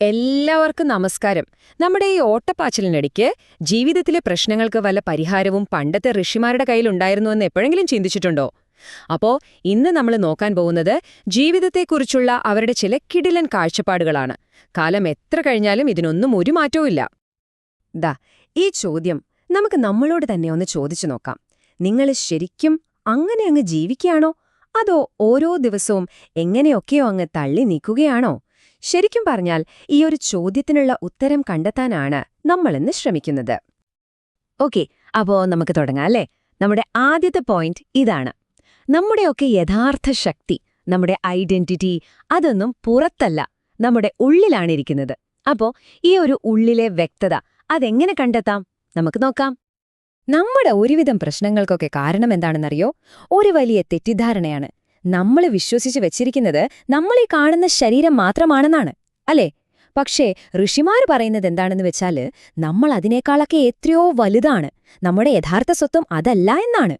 എല്ലാവർക്കും നമസ്കാരം. നമ്മുടെ ഈ ഓട്ടപ്പാച്ചിലിനിടയ്ക്ക് ജീവിതത്തിലെ പ്രശ്നങ്ങൾക്ക് വല്ല പരിഹാരവും പണ്ടത്തെ ഋഷിമാരുടെ കയ്യിലുണ്ടായിരുന്നുവെന്ന് എപ്പോഴെങ്കിലും ചിന്തിച്ചിട്ടുണ്ടോ? അപ്പോ ഇന്ന് നമ്മൾ നോക്കാൻ പോകുന്നത് ജീവിതത്തെക്കുറിച്ചുള്ള അവരുടെ ചില കിടിലൻ കാഴ്ചപ്പാടുകളാണ്. കാലം എത്ര കഴിഞ്ഞാലും ഇതിനൊന്നും ഒരു മാറ്റവുമില്ല ദാ ഈ ചോദ്യം നമുക്ക് നമ്മളോട് തന്നെ ഒന്ന് ചോദിച്ചു നോക്കാം. നിങ്ങൾ ശരിക്കും അങ്ങനെ അങ്ങ് ജീവിക്കുകയാണോ? അതോ ഓരോ ദിവസവും എങ്ങനെയൊക്കെയോ അങ്ങ് തള്ളി നീക്കുകയാണോ? ശരിക്കും പറഞ്ഞാൽ ഈ ഒരു ചോദ്യത്തിനുള്ള ഉത്തരം കണ്ടെത്താനാണ് നമ്മളിന്ന് ശ്രമിക്കുന്നത്. ഓക്കെ അപ്പോ നമുക്ക് തുടങ്ങാം അല്ലേ? നമ്മുടെ ആദ്യത്തെ പോയിന്റ് ഇതാണ്. നമ്മുടെയൊക്കെ യഥാർത്ഥ ശക്തി നമ്മുടെ ഐഡന്റിറ്റി അതൊന്നും പുറത്തല്ല നമ്മുടെ ഉള്ളിലാണ് ഇരിക്കുന്നത്. അപ്പോ ഈ ഒരു ഉള്ളിലെ വ്യക്തത അതെങ്ങനെ കണ്ടെത്താം? നമുക്ക് നോക്കാം. നമ്മുടെ ഒരുവിധം പ്രശ്നങ്ങൾക്കൊക്കെ കാരണം എന്താണെന്നറിയോ? ഒരു വലിയ തെറ്റിദ്ധാരണയാണ്. നമ്മൾ വിശ്വസിച്ച് വെച്ചിരിക്കുന്നത് നമ്മളീ കാണുന്ന ശരീരം മാത്രമാണെന്നാണ് അല്ലേ? പക്ഷേ ഋഷിമാർ പറയുന്നത് എന്താണെന്ന് വെച്ചാൽ നമ്മൾ അതിനേക്കാളൊക്കെ എത്രയോ വലുതാണ് നമ്മുടെ യഥാർത്ഥ സ്വത്വം അതല്ല എന്നാണ്.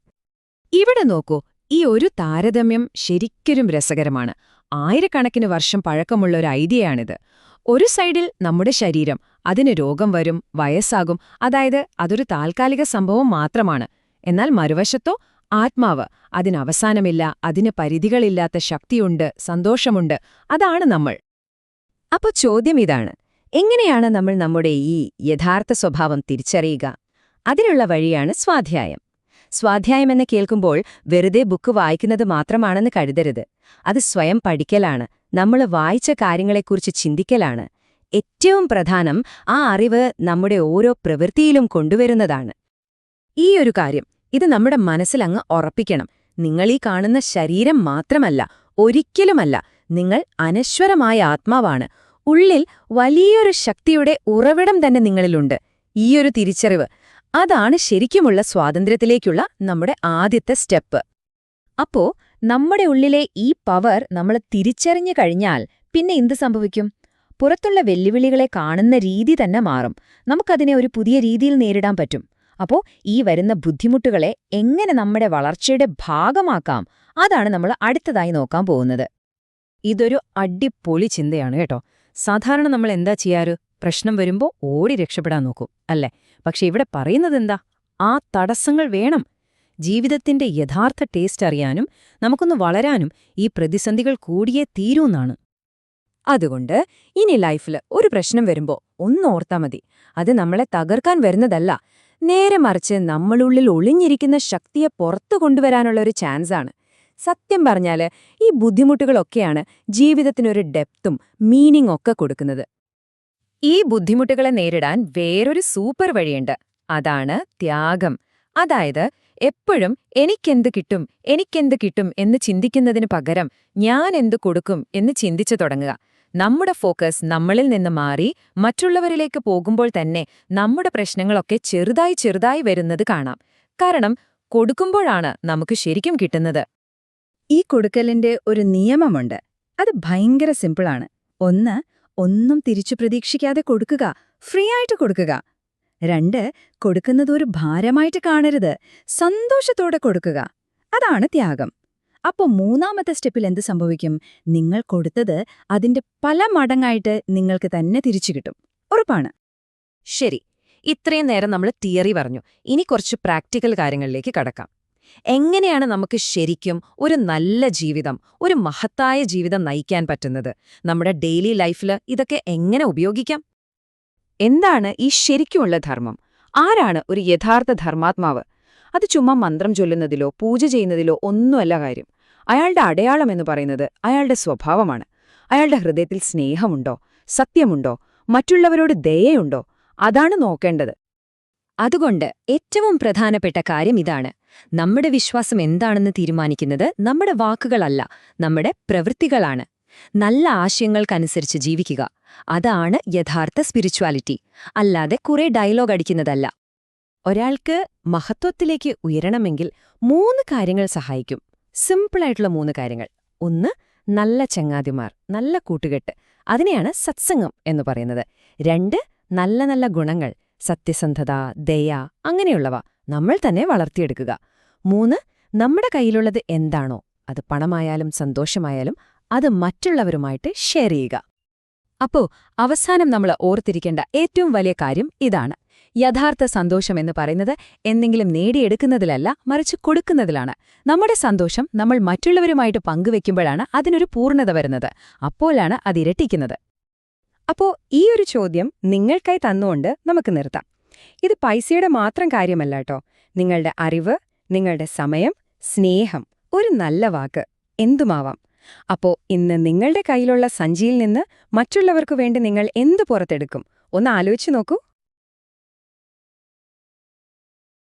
ഇവിടെ നോക്കൂ ഈ ഒരു താരതമ്യം ശരിക്കും രസകരമാണ്. ആയിരക്കണക്കിന് വർഷം പഴക്കമുള്ള ഒരു ഐഡിയയാണിത് ഒരു സൈഡിൽ നമ്മുടെ ശരീരം അതിന് രോഗം വരും വയസ്സാകും അതായത് അതൊരു താൽക്കാലിക സംഭവം മാത്രമാണ്. എന്നാൽ മറുവശത്തോ ആത്മാവ്. അതിനവസാനമില്ല അതിന് പരിധികളില്ലാത്ത ശക്തിയുണ്ട് സന്തോഷമുണ്ട്. അതാണ് നമ്മൾ. അപ്പോൾ ചോദ്യം ഇതാണ്. എങ്ങനെയാണ് നമ്മൾ നമ്മുടെ ഈ യഥാർത്ഥ സ്വഭാവം തിരിച്ചറിയുക? അതിനുള്ള വഴിയാണ് സ്വാധ്യായം. സ്വാധ്യായമെന്ന് കേൾക്കുമ്പോൾ വെറുതെ ബുക്ക് വായിക്കുന്നത് മാത്രമാണെന്ന് കരുതരുത്. അത് സ്വയം പഠിക്കലാണ്. നമ്മൾ വായിച്ച കാര്യങ്ങളെക്കുറിച്ച് ചിന്തിക്കലാണ്. ഏറ്റവും പ്രധാനം ആ അറിവ് നമ്മുടെ ഓരോ പ്രവൃത്തിയിലും കൊണ്ടുവരുന്നതാണ്. ഈ ഒരു കാര്യം ഇത് നമ്മുടെ മനസ്സിലങ്ങ് ഉറപ്പിക്കണം. നിങ്ങൾ ഈ കാണുന്ന ശരീരം മാത്രമല്ല ഒരിക്കലുമല്ല നിങ്ങൾ അനശ്വരമായ ആത്മാവാണ്. ഉള്ളിൽ വലിയൊരു ശക്തിയുടെ ഉറവിടം തന്നെ നിങ്ങളിലുണ്ട്. ഈയൊരു തിരിച്ചറിവ് അതാണ് ശരിക്കുമുള്ള സ്വാതന്ത്ര്യത്തിലേക്കുള്ള നമ്മുടെ ആദ്യത്തെ സ്റ്റെപ്പ്. അപ്പോ നമ്മുടെ ഉള്ളിലെ ഈ പവർ നമ്മൾ തിരിച്ചറിഞ്ഞു കഴിഞ്ഞാൽ പിന്നെ എന്ത് സംഭവിക്കും? പുറത്തുള്ള വെല്ലുവിളികളെ കാണുന്ന രീതി തന്നെ മാറും. നമുക്കതിനെ ഒരു പുതിയ രീതിയിൽ നേരിടാൻ പറ്റും. അപ്പോ ഈ വരുന്ന ബുദ്ധിമുട്ടുകളെ എങ്ങനെ നമ്മുടെ വളർച്ചയുടെ ഭാഗമാക്കാം? അതാണ് നമ്മൾ അടുത്തതായി നോക്കാൻ പോകുന്നത്. ഇതൊരു അടിപൊളി ചിന്തയാണ് കേട്ടോ. സാധാരണ നമ്മൾ എന്താ ചെയ്യാറ് പ്രശ്നം വരുമ്പോൾ ഓടി രക്ഷപ്പെടാൻ നോക്കും അല്ലേ? പക്ഷെ ഇവിടെ പറയുന്നതെന്താ ആ തടസ്സങ്ങൾ വേണം. ജീവിതത്തിന്റെ യഥാർത്ഥ ടേസ്റ്റ് അറിയാനും നമുക്കൊന്ന് വളരാനും ഈ പ്രതിസന്ധികൾ കൂടിയേ തീരൂന്നാണ് അതുകൊണ്ട് ഇനി ലൈഫിൽ ഒരു പ്രശ്നം വരുമ്പോൾ ഒന്നോർത്താ മതി. അത് നമ്മളെ തകർക്കാൻ വരുന്നതല്ല. നേരെ മറിച്ച് നമ്മളുള്ളിൽ ഒളിഞ്ഞിരിക്കുന്ന ശക്തിയെ പുറത്തു കൊണ്ടുവരാനുള്ള ഒരു ചാൻസാണ് സത്യം പറഞ്ഞാൽ ഈ ബുദ്ധിമുട്ടുകളൊക്കെയാണ് ജീവിതത്തിനൊരു ഡെപ്തും മീനിങ് ഒക്കെ കൊടുക്കുന്നത്. ഈ ബുദ്ധിമുട്ടുകളെ നേരിടാൻ വേറൊരു സൂപ്പർ വഴിയുണ്ട്. അതാണ് ത്യാഗം. അതായത് എപ്പോഴും എനിക്കെന്ത് കിട്ടും എനിക്കെന്ത് കിട്ടും എന്ന് ചിന്തിക്കുന്നതിന് പകരം ഞാൻ എന്ത് കൊടുക്കും എന്ന് ചിന്തിച്ചു തുടങ്ങുക. നമ്മുടെ ഫോക്കസ് നമ്മളിൽ നിന്ന് മാറി മറ്റുള്ളവരിലേക്ക് പോകുമ്പോൾ തന്നെ നമ്മുടെ പ്രശ്നങ്ങളൊക്കെ ചെറുതായി ചെറുതായി വരുന്നത് കാണാം. കാരണം കൊടുക്കുമ്പോഴാണ് നമുക്ക് ശരിക്കും കിട്ടുന്നത്. ഈ കൊടുക്കലിന്റെ ഒരു നിയമമുണ്ട്. അത് ഭയങ്കര സിമ്പിളാണ്. ഒന്ന് ഒന്നും തിരിച്ചു പ്രതീക്ഷിക്കാതെ കൊടുക്കുക. ഫ്രീ ആയിട്ട് കൊടുക്കുക. രണ്ട് കൊടുക്കുന്നത് ഒരു ഭാരമായിട്ട് കാണരുത്. സന്തോഷത്തോടെ കൊടുക്കുക. അതാണ് ത്യാഗം. അപ്പോ മൂന്നാമത്തെ സ്റ്റെപ്പിൽ എന്ത് സംഭവിക്കും? നിങ്ങൾ കൊടുത്തത് അതിന്റെ പല മടങ്ങായിട്ട് നിങ്ങൾക്ക് തന്നെ തിരിച്ചു കിട്ടും. ഉറപ്പാണ്. ശരി ഇത്രയും നേരം നമ്മൾ തിയറി പറഞ്ഞു. ഇനി കുറച്ച് പ്രാക്ടിക്കൽ കാര്യങ്ങളിലേക്ക് കടക്കാം. എങ്ങനെയാണ് നമുക്ക് ശരിക്കും ഒരു നല്ല ജീവിതം ഒരു മഹത്തായ ജീവിതം നയിക്കാൻ പറ്റുന്നത്? നമ്മുടെ ഡെയിലി ലൈഫിൽ ഇതൊക്കെ എങ്ങനെ ഉപയോഗിക്കാം? എന്താണ് ഈ ശരിക്കുമുള്ള ധർമ്മം? ആരാണ് ഒരു യഥാർത്ഥ ധർമാത്മാവ്? അത് ചുമ്മാ മന്ത്രം ചൊല്ലുന്നതിലോ പൂജ ചെയ്യുന്നതിലോ ഒന്നുമല്ല കാര്യം. അയാളുടെ അടയാളം എന്ന് പറയുന്നത് അയാളുടെ സ്വഭാവമാണ്. അയാളുടെ ഹൃദയത്തിൽ സ്നേഹമുണ്ടോ? സത്യമുണ്ടോ? മറ്റുള്ളവരോട് ദയയുണ്ടോ? അതാണ് നോക്കേണ്ടത്. അതുകൊണ്ട് ഏറ്റവും പ്രധാനപ്പെട്ട കാര്യം ഇതാണ്. നമ്മുടെ വിശ്വാസം എന്താണെന്ന് തീരുമാനിക്കുന്നത് നമ്മുടെ വാക്കുകളല്ല നമ്മുടെ പ്രവൃത്തികളാണ്. നല്ല ആശയങ്ങൾക്കനുസരിച്ച് ജീവിക്കുക. അതാണ് യഥാർത്ഥ സ്പിരിച്വാലിറ്റി. അല്ലാതെ കുറെ ഡയലോഗ് അടിക്കുന്നതല്ല. ഒരാൾക്ക് മഹത്വത്തിലേക്ക് ഉയരണമെങ്കിൽ മൂന്ന് കാര്യങ്ങൾ സഹായിക്കും. സിമ്പിളായിട്ടുള്ള മൂന്ന് കാര്യങ്ങൾ. ഒന്ന് നല്ല ചങ്ങാതിമാർ നല്ല കൂട്ടുകെട്ട്. അതിനെയാണ് സത്സംഗം എന്ന് പറയുന്നത്. രണ്ട് നല്ല നല്ല ഗുണങ്ങൾ സത്യസന്ധത ദയ അങ്ങനെയുള്ളവ നമ്മൾ തന്നെ വളർത്തിയെടുക്കുക. മൂന്ന് നമ്മുടെ കയ്യിലുള്ളത് എന്താണോ അത് പണമായാലും സന്തോഷമായാലും അത് മറ്റുള്ളവരുമായിട്ട് ഷെയർ ചെയ്യുക. അപ്പോ അവസാനം നമ്മൾ ഓർത്തിരിക്കേണ്ട ഏറ്റവും വലിയ കാര്യം ഇതാണ്. യഥാർത്ഥ സന്തോഷം എന്ന് പറയുന്നത് എന്തെങ്കിലും നേടിയെടുക്കുന്നതിലല്ല മറിച്ച് കൊടുക്കുന്നതിലാണ്. നമ്മുടെ സന്തോഷം നമ്മൾ മറ്റുള്ളവരുമായിട്ട് പങ്കുവെക്കുമ്പോഴാണ് അതിനൊരു പൂർണത വരുന്നത്. അപ്പോഴാണ് അത് ഇരട്ടിക്കുന്നത്. അപ്പോ ഈ ഒരു ചോദ്യം നിങ്ങൾക്കായി തന്നുകൊണ്ട് നമുക്ക് നിർത്താം. ഇത് പൈസയുടെ മാത്രം കാര്യമല്ല കേട്ടോ. നിങ്ങളുടെ അറിവ് നിങ്ങളുടെ സമയം സ്നേഹം ഒരു നല്ല വാക്ക് എന്തുമാവാം? അപ്പോൾ ഇന്ന് നിങ്ങളുടെ കയ്യിലുള്ള സഞ്ചിയിൽ നിന്ന് മറ്റുള്ളവർക്കു വേണ്ടി നിങ്ങൾ എന്ത് പുറത്തെടുക്കും? ഒന്ന് ആലോചിച്ചു നോക്കൂ.